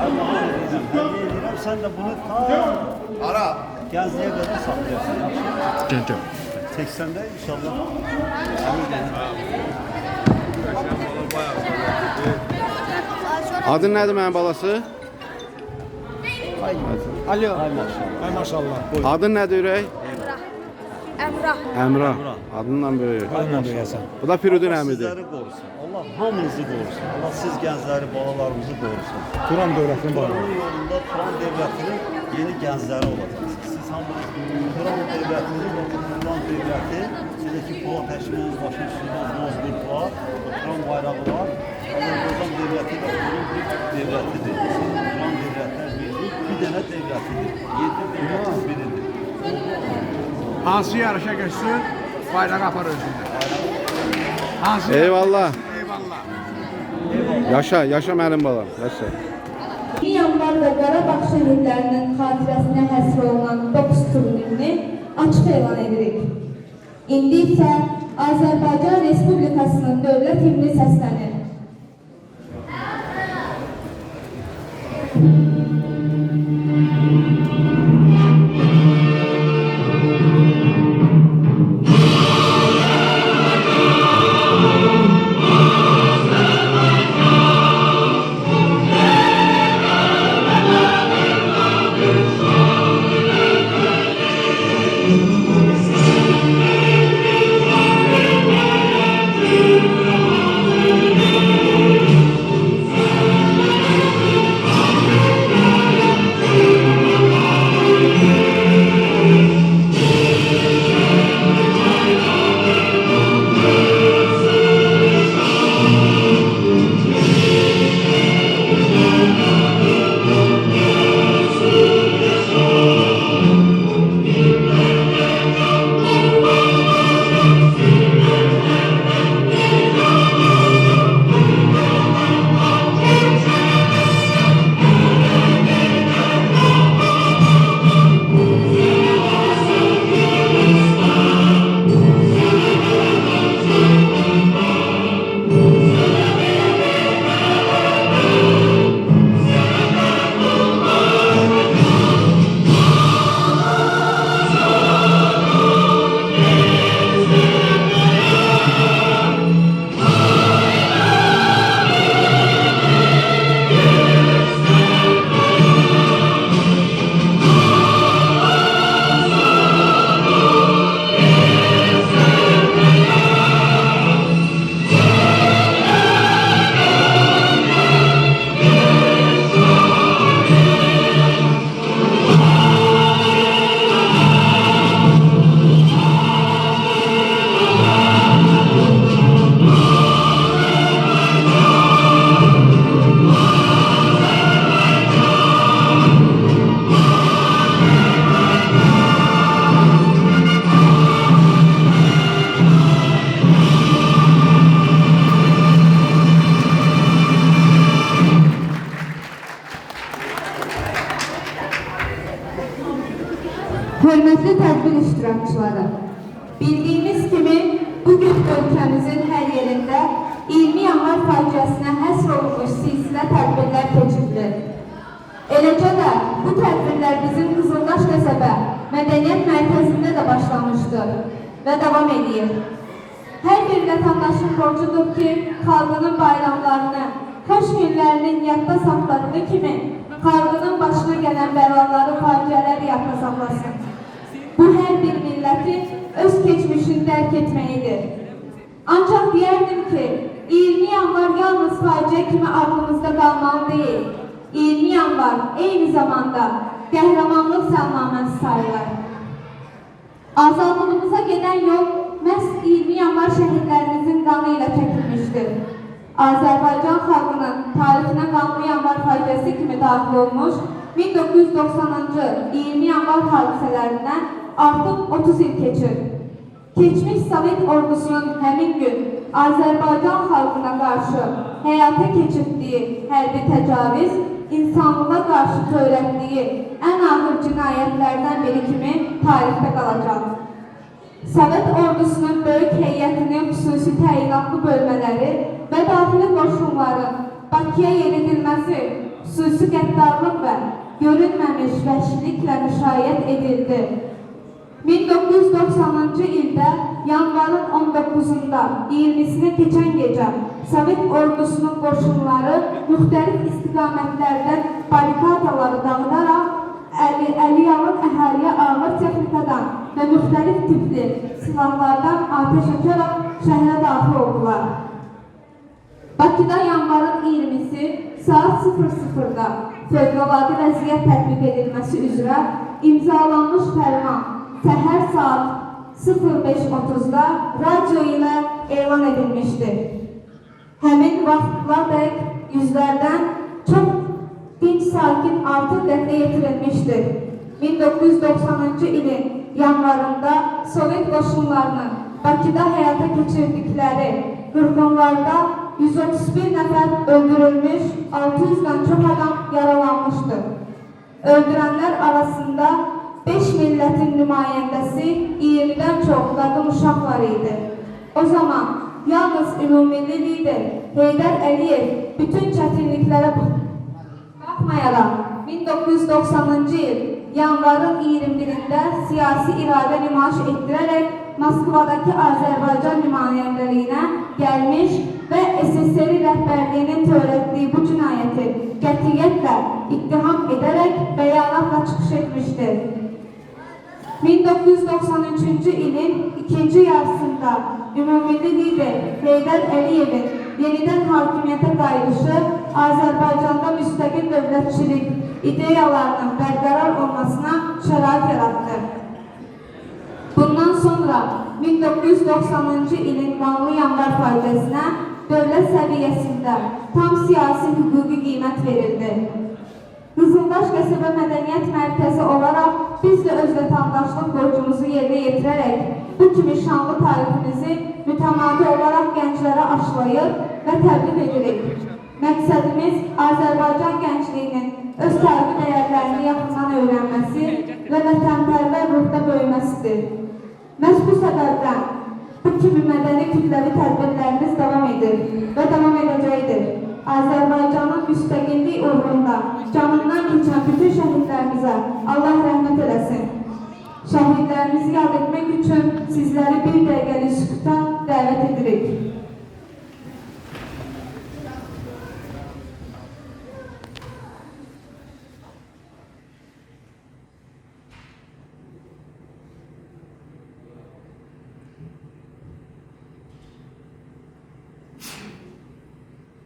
Hediye edeceğim. Sen de bunu ta Ara. Saxlayasın. yaxşı? Gel gel. 80-də inşallah. Adın nədir mənim balası? Alo. Ay maşallah. Ay maşallah. Adın nədir ürək? Emrah. Əmrah. Adından böyük. Adından böyüyəsən. Bu da Firudin əmidir. sizləri qorusun. Allah hamınızı qorusun. Allah siz gəncləri, balalarımızı qorusun. Turan dövlətinin bağı. Turanın yolunda Turan devletinin yeni gəncləri olacaqsınız. Siz hamınız Turan devletinin, Turan devleti, sizdeki Polat Həşiminiz başın üstündə Bozdur var, Turan bayrağı var. Azərbaycan devleti de onun bir devletidir. Turan devletler bir, bir dənə devletidir. Yedi devletin biridir. Hansı yarışa geçsin, bayrağı apar özündə. Hansı Eyvallah. Eyvallah. Yaşa, yaşa mənim balam. Yaşa. Yanvar və Qarabağ şəhidlərinin xatirəsinə həsr olunan boks turnirini açıq elan edirik. İndi isə Azərbaycan Respublikasının dövlət himni səslənir. İştirakçıları, bildiyimiz kimi bugün ölkəmizin hər yerində 20 yanvar faciəsinə həsr olunmuş silsilə tədbirlər keçirilir. Eləcə də bu tədbirlər bizim Qızıldaş qəsəbə mədəniyyət mərkəzində də başlamışdır və davam edir. Hər bir vətəndaşın borcudur ki, xalqının bayramlarını, xoş günlərinin yadda saxladığı kimi xalqının başına gələn bəlaları, faciələri yadda saxlasın. Bu hər bir millətin öz keçmişini dərk etməyidir. Ancaq deyərdim ki, 20 yanvar yalnız faciə kimi aklımızda qalmalı deyil. 20 yanvar eyni zamanda qəhrəmanlıq səlnaməsi sayılır. Azadlığımıza gedən yol məhz 20 yanvar şəhidlərimizin qanı ilə çəkilmişdir. Azərbaycan xalqının tarixinə qanlı yanvar faciəsi kimi daxil olmuş 1990-cı 20 yanvar hadisələrindən artıq 30 il keçir. Keçmiş Sovet ordusunun həmin gün Azərbaycan xalqına qarşı həyata keçirdiyi hərbi təcavüz, insanlığa qarşı törətdiyi ən ağır cinayətlərdən biri kimi tarixdə qalacaq. Sovet ordusunun böyük heyətinin xüsusi təyinatlı bölmələri və daxili qoşunların Bakıya yeridilməsi xüsusi qəddarlıq və görünməmiş vəhşiliklə müşayiət edildi. 1990-cı ildə yanvarın 19-unda 20-sini keçən gecə Sovet ordusunun qoşunları müxtəlif istiqamətlərdən barikadaları dağıdaraq Əli, Əliyalın əhaliyə ağır texnikadan və müxtəlif tipli silahlardan atəş açaraq şəhərə daxil oldular. Bakıda yanvarın 20-si saat 00-da fövqəladə vəziyyət tətbiq edilməsi üzrə imzalanmış fərman səhər saat 05:30-da radio ilə elan edilmişdir. Həmin vaxtladək yüzlərdən çox dinç sakin artıq qətlə yetirilmişdir. 1990-cı ilin yanvarında Sovet qoşunlarının Bakıda həyata keçirdikləri qırğınlarda 131 nəfər öldürülmüş, 600-dən çox adam yaralanmışdır. Öldürənlər arasında 5 millətin nümayəndəsi, 20-dən çox qadın uşaq idi. O zaman yalnız ümumilli lider Heydər Əliyev bütün çətinliklərə baxmayaraq 1990-cı il yanvarın 21-də siyasi iradə nümayiş etdirərək Moskvadakı Azərbaycan nümayəndəliyinə gəlmiş və SSR rəhbərliyinin törətdiyi bu cinayəti qətiyyətlə ittiham edərək bəyanatla çıxış etmişdir. 1993-cü ilin ikinci yarısında ümumilli lider Heydər Əliyevin yenidən hakimiyyətə qayıdışı Azərbaycanda müstəqil dövlətçilik ideyalarının bərqərar olmasına şərait yarattı. Bundan sonra 1990-cı ilin qanlı yanvar faciəsinə dövlət səviyyəsində tam siyasi hüquqi qiymət verildi. Qızılbaş qəsəbə mədəniyyət mərkəzi olaraq biz də öz vətəndaşlıq borcumuzu yerinə yetirərək bu kimi şanlı tariximizi mütəmadi olaraq gənclərə aşılayır və təbliğ edirik. Məqsədimiz Azərbaycan gəncliyinin öz tarixi dəyərlərini yaxından öyrənməsi və vətənpərvər ruhda böyüməsidir. Məhz bu səbəbdən bu kimi mədəni kütləvi tədbirlərimiz davam edir və davam edəcəkdir. Azərbaycanın müstəqillik uğrunda canından keçən bütün şəhidlərimizə Allah rəhmət eləsin. Şəhidlərimizi yad etmək üçün sizləri bir dəqiqəlik sükuta dəvət edirik.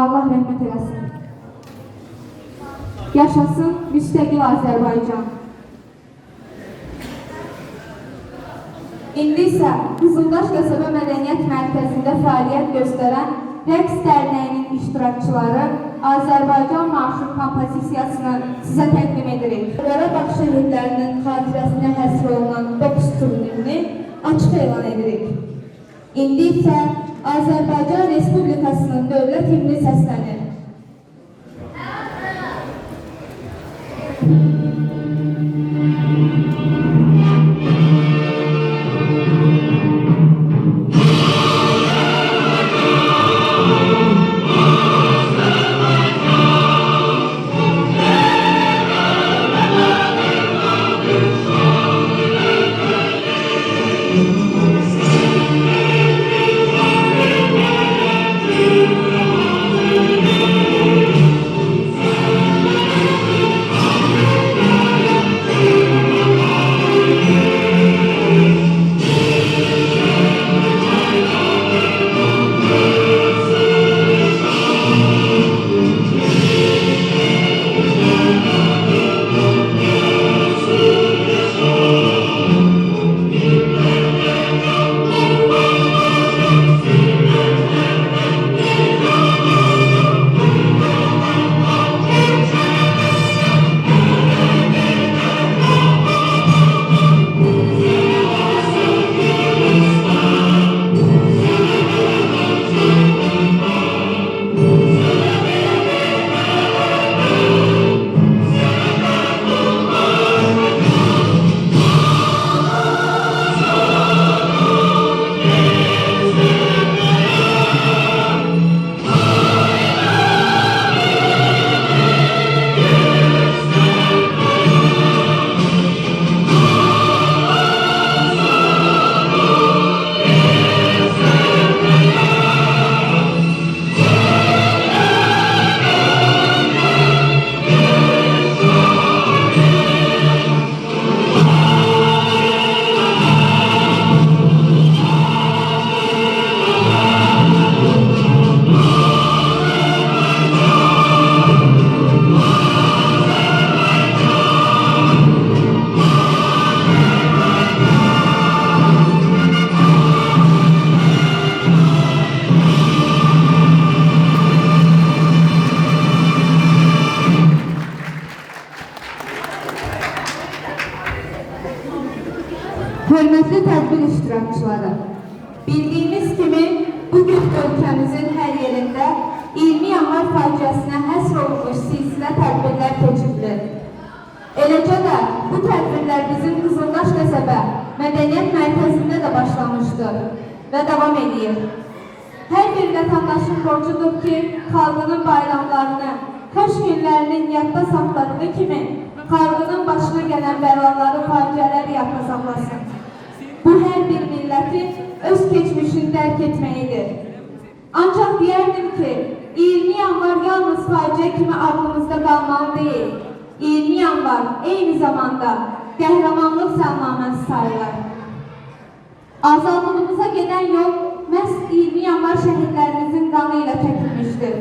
Allah rəhmət eləsin. Yaşasın müstəqil Azərbaycan. İndi isə Qızıldaş qəsəbə mədəniyyət mərkəzində fəaliyyət göstərən Rəqs Dərnəyinin iştirakçıları Azərbaycan marşı kompozisiyasını sizə təqdim edirik. Qarabağ şəhidlərinin xatirəsinə həsr olunan 9 turnirni açıq elan edirik. İndi isə Azərbaycan Respublikasının dövlət himni səslənir. Eləcə də bu tədbirlər bizim Qızıldaş qəsəbə mədəniyyət mərkəzində də başlamışdır və davam edir. Hər bir vətəndaşın borcudur ki, xalqının bayramlarını, xoş günlərinin yadda saxladığı kimi, xalqının başına gələn bəlaları, faciələri yadda saxlasın. Bu hər bir millətin öz keçmişini dərk etməyidir. Ancaq deyərdim ki, 20 yanvar yalnız faciə kimi aklımızda qalmalı deyil. 20 yanvar eyni zamanda qəhrəmanlıq səlnaməsi sayılır. Azadlığımıza gedən yol məhz 20 yanvar şəhidlərimizin qanı ilə çəkilmişdir.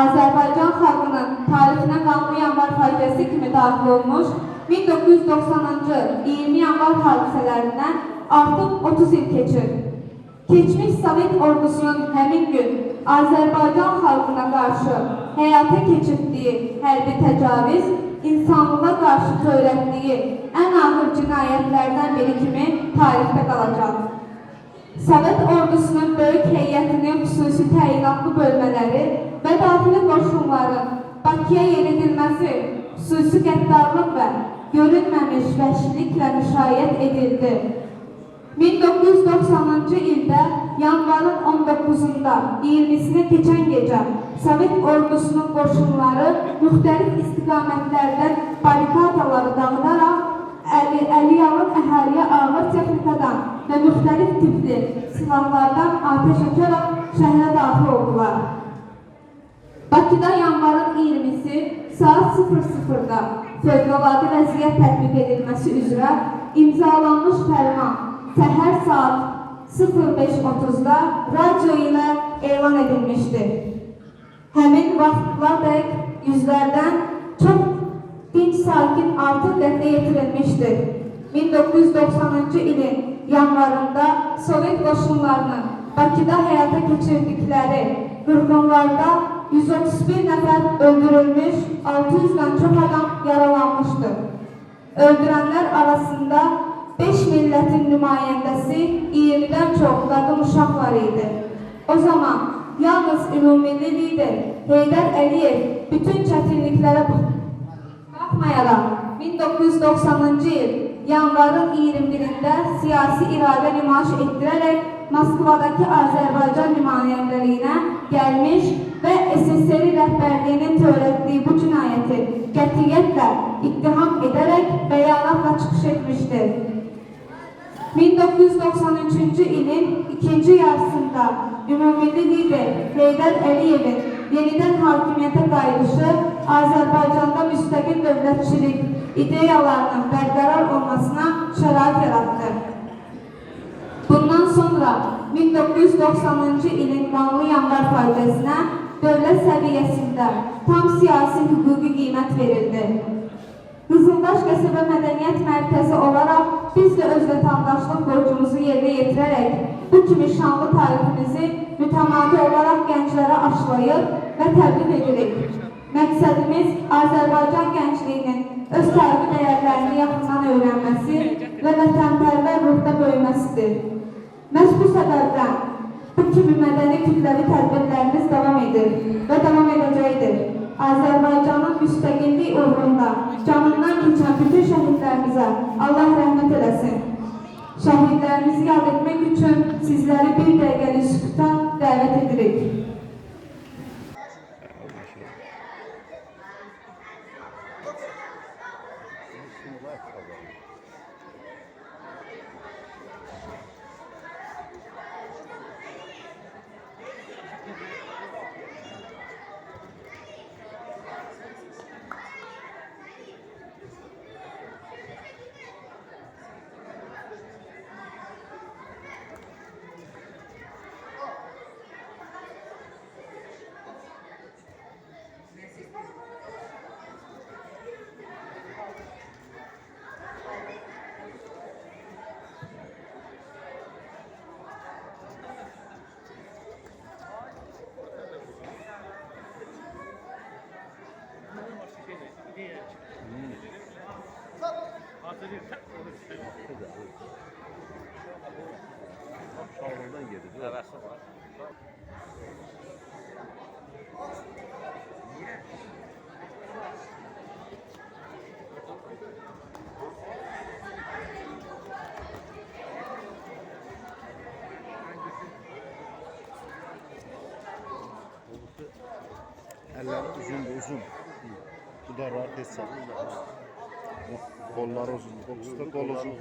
Azərbaycan xalqının tarixinə qanlı yanvar faciəsi kimi daxil olmuş 1990-cı 20 yanvar hadisələrindən artıq 30 il keçir. Keçmiş Sovet ordusunun həmin gün Azərbaycan xalqına qarşı həyata keçirdiyi hərbi təcavüz, insanlığa qarşı törətdiyi ən ağır cinayətlərdən biri kimi tarixdə qalacaq. Sovet ordusunun böyük heyətinin xüsusi təyinatlı bölmələri və daxili qoşunların Bakıya yeridilməsi xüsusi qəddarlıq və görünməmiş vəhşiliklə müşayiət edildi. 1990-cı ildə yanvarın 19-unda 20-sinə keçən gecə Sovet ordusunun qoşunları müxtəlif istiqamətlərdən barikadaları dağıdaraq Əli, Əliyalın əhaliyə ağır texnikadan və müxtəlif tipli silahlardan ateş açaraq şəhərə daxil oldular. Bakıda yanvarın 20-si saat 00-da fövqəladə vəziyyət tətbiq edilməsi üzrə imzalanmış fərman səhər saat 05:30-da radio ilə elan edilmişdir. Həmin vaxtlardək yüzlərdən çox dinç sakin artıq qətlə yetirilmişdir. 1990-cı ilin yanvarında Sovet qoşunlarının Bakıda həyata keçirdikləri qırğınlarda 131 nəfər öldürülmüş, 600-dən çox adam yaralanmışdır. Öldürənlər arasında 5 millətin nümayəndəsi 20-dən çox qadın uşaq var idi. O zaman yalnız ümumilli lider Heydər Əliyev bütün çətinliklərə baxmayaraq 1990-cı il yanvarın 21-də siyasi iradə nümayiş etdirərək Moskvadakı Azərbaycan nümayəndəliyinə gəlmiş və SSR rəhbərliyinin törətdiyi bu cinayəti qətiyyətlə ittiham 1993-cü ilin ikinci yarısında ümumilli lider Heydər Əliyevin yenidən hakimiyyətə qayıdışı Azərbaycanda müstəqil dövlətçilik ideyalarının bərqərar olmasına şərait yarattı. Bundan sonra 1990-cı ilin qanlı yanvar faciəsinə dövlət səviyyəsində tam siyasi hüquqi qiymət verildi. Qızıldaş qəsəbə mədəniyyət mərkəzi olaraq biz də öz vətəndaşlıq borcumuzu yerinə yetirərək bu kimi şanlı tariximizi mütəmadi olaraq gənclərə aşılayır və təbliğ edirik. Məqsədimiz Azərbaycan gəncliyinin öz tarixi dəyərlərini yaxından öyrənməsi və vətənpərvər ruhda böyüməsidir. Məhz bu səbəbdən bu kimi mədəni kütləvi tədbirlərimiz davam edir və davam edəcəkdir. Azərbaycanın müstəqillik uğrunda canından keçən bütün şəhidlərimizə Allah rəhmət eləsin. Şəhidlərimizi yad etmək üçün sizləri bir dəqiqəlik sükuta dəvət edirik. Şalvardan yedi. Həvəsi. Eller uzun uzun. Bu da rahat hesap. Kollar uzun. Boksda kol uzun.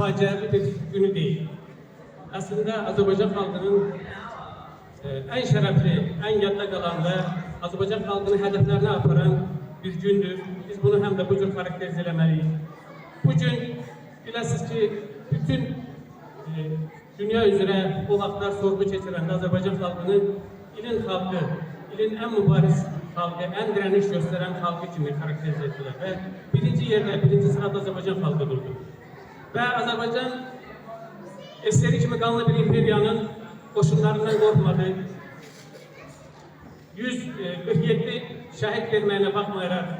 Facialı bir günü değil. Aslında Azerbaycan halkının e, en şerefli, en yadda kalan ve Azerbaycan halkının hedeflerine aparan bir gündür. Biz bunu hem de bu cür karakterize etmeliyiz. Bugün biləsiniz ki, bütün e, dünya üzere o vaxtlar sorgu keçirən Azərbaycan xalqını ilin xalqı, ilin ən mübariz xalqı, ən direniş göstərən xalqı kimi karakterize etdilər və birinci yerdə, birinci sırada Azərbaycan xalqı durdu. Və Azərbaycan eseri kimi qanlı bir imperiyanın qoşunlarından qorxmadı. 147 şəhid verməyinə baxmayaraq,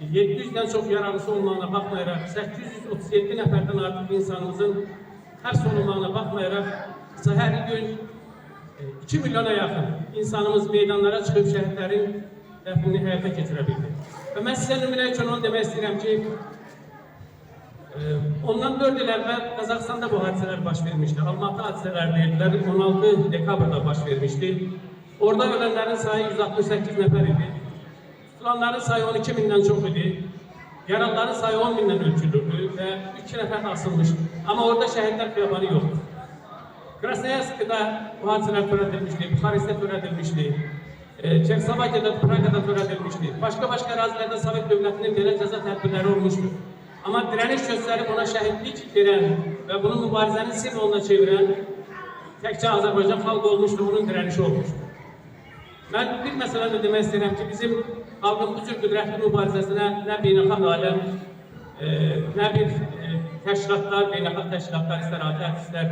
700-dən çox yaralısı olmağına baxmayaraq, 837 nəfərdən artıq insanımızın həbs olunmağına baxmayaraq, hər gün e, 2 milyona yaxın insanımız meydanlara çıxıb şəhidlərin dəfnini həyata keçirə bildi. Və mən sizə nümunə üçün onu demək istəyirəm ki, Ondan 4 il evvel Kazakistan'da bu hadiseler baş vermişti. Almatı hadiseler dediler. 16 dekabrda baş vermişti. Orada ölenlerin sayı 168 nefer idi. Tutulanların sayı 12 binden çok idi. Yaralıların sayı 10 binden ölçülürdü ve 2 nefer asılmıştı. Ama orada şehitler kıyabanı yoktu. Krasnoyarsk'da bu hadiseler töredilmişti, Bukarest'te töredilmişti. E, Çekoslovakya'da, Praga'da töredilmişti. Başka başka arazilerde Sovyet Devleti'nin böyle ceza tedbirleri olmuştu. Ama direniş gösterip ona şehitlik veren ve bunu mübarizenin simvoluna çeviren tekçe Azerbaycan halkı olmuştu, bunun direnişi olmuştu. Ben bir mesele de demek istedim ki bizim halkın bu tür qüdrətli mübarizəsinə nə beynəlxalq aləm, e, nə bir e, təşkilatlar, beynəlxalq təşkilatlar, istər ATƏT, istər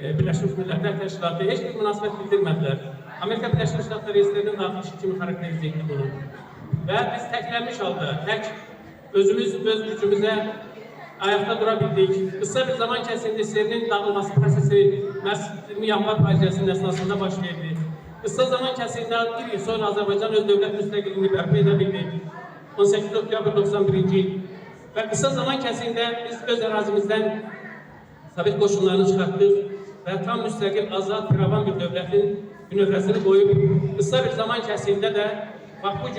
e, Birləşmiş Millətlər Təşkilatı heç bir münasibət bildirmədilər. Amerika Birləşmiş Ştatları İSRAİL'in daxili kimi xarakterizə etdi. Və biz təklənmiş halda, tək özümüz öz gücümüzə ayakta durabildik. Kısa bir zaman kəsində İSRAİL'in dağılması prosesi məhz 20 yanvar faciəsinin əsnasında baş verdi. Zaman kəsində bir il sonra Azərbaycan öz dövlət müstəqilliyini bərpa edə bildi. 18 oktyabr 91-ci il. Və qısa zaman kəsində biz öz ərazimizdən Sovet qoşunlarını çıxartdıq və tam müstəqil, azad, firavan bir dövlətin bünövrəsini qoyub qısa bir zaman kəsində də bax bu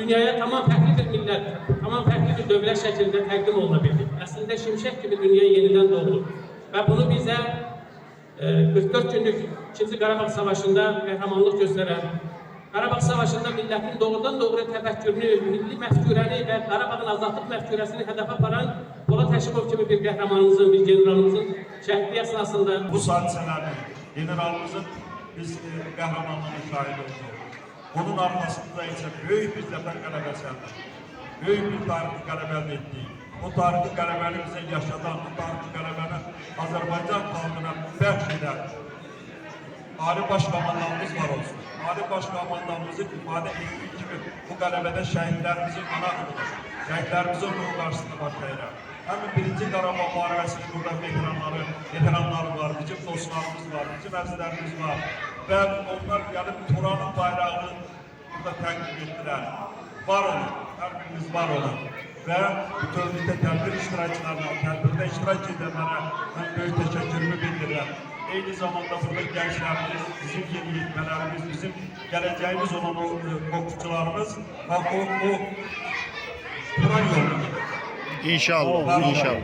dünyaya tamam fərqli bir millət, tamam fərqli bir dövlət şəklində təqdim oluna bildik. Əslində şimşək kimi dünya yenidən doğdu. Və bunu bizə e, 44 günlük 2-ci Qarabağ Savaşında qəhrəmanlıq göstərən, Qarabağ Savaşında millətin doğrudan doğru təfəkkürünü, milli məfkurəni və Qarabağın azadlıq məfkurəsini hədəfə aparan Polat Həşimov kimi bir qəhrəmanımızın, bir generalımızın şəhidliyi əsnasında bu hadiselerin generalımızın biz e, kahramanlığına şahit olduk. Onun arkasında ise büyük bir zafer galebesi elde ettik. Büyük bir tarihi galebe ettik. O tarihi galebeni bize yaşatan, bu tarihi galebeni Azerbaycan halkına bəxş Ali Başkomandanımız var olsun. Ali Başkomandanımızın ifade ettiği gibi bu galebede şehitlerimizin ana kılıdır. Şehitlerimizin ruhu karşısında baş verir. Hem birinci Qarabağ Muharebəsinin burada veteranları, veteranları var, bizim dostlarımız var, bizim əzizlərimiz var. Ve onlar gelip Turan'ın bayrağını burada təqdim ettiler. Var olun, her biriniz var olun. Ve bütünlükte tedbir iştirakçılarına, tedbirde iştirak edenlere ben büyük teşekkürümü bildirirəm. Eyni zamanda burada gençlerimiz, bizim yenilikmelerimiz, bizim geleceğimiz olan o e, okutçularımız bak o, o Turan yolunu İnşallah, inşallah.